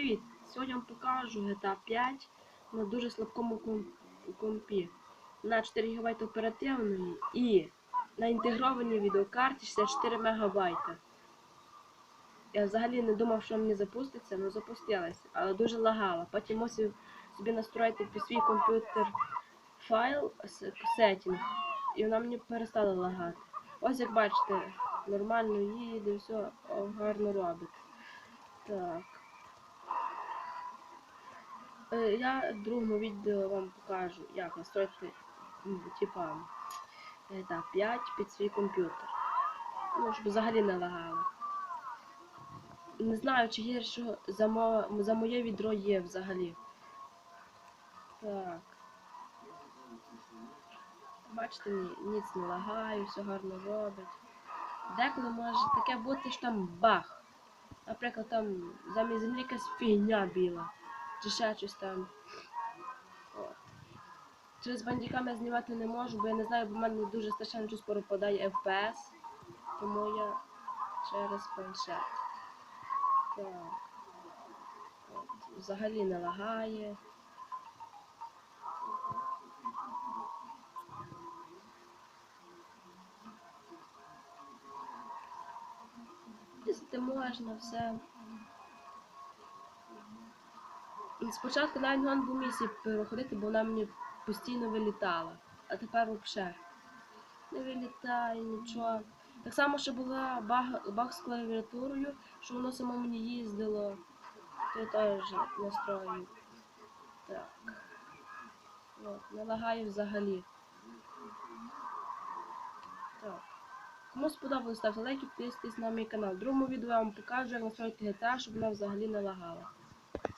Привіт! Сьогодні вам покажу GTA 5 на дуже слабкому компі. На 4 ГБ оперативної і на інтегрованій відеокарті 64 МБ. Я взагалі не думав, що мені запуститься, але запустилася, але дуже лагала. Потім мусив собі настроїти під свій комп'ютер файл с- сеттінг, і вона мені перестала лагати. Ось як бачите, нормально їде, все гарно робить. Так. Е, Я в другому відео вам покажу, як настроїти типа е, 5 під свій комп'ютер. Ну, щоб взагалі не лагало. Не знаю, чи є що за, мо... за моє відро є взагалі. Так. Бачите, ні, ніц не лагає, все гарно робить. Деколи може таке бути, що там бах. Наприклад, там замість землі якась фігня біла. Чи ще щось там. Через бандіками я знімати не можу, бо я не знаю, бо в мене дуже страшенно щось пропадає FPS. Тому я через планшет. Так. От. Взагалі не лагає. Їздити можна, все. Спочатку навіть не був місії переходити, бо вона мені постійно вилітала. А тепер взагалі не вилітає нічого. Так само, що була баг, баг з клавіатурою, що воно само мені їздило. То я теж настрою. Так. От, не лагає взагалі. Так. Кому сподобалось, ставте лайки, підписуйтесь на мій канал. В другому відео я вам покажу, як настроїти GTA, щоб вона взагалі не лагала.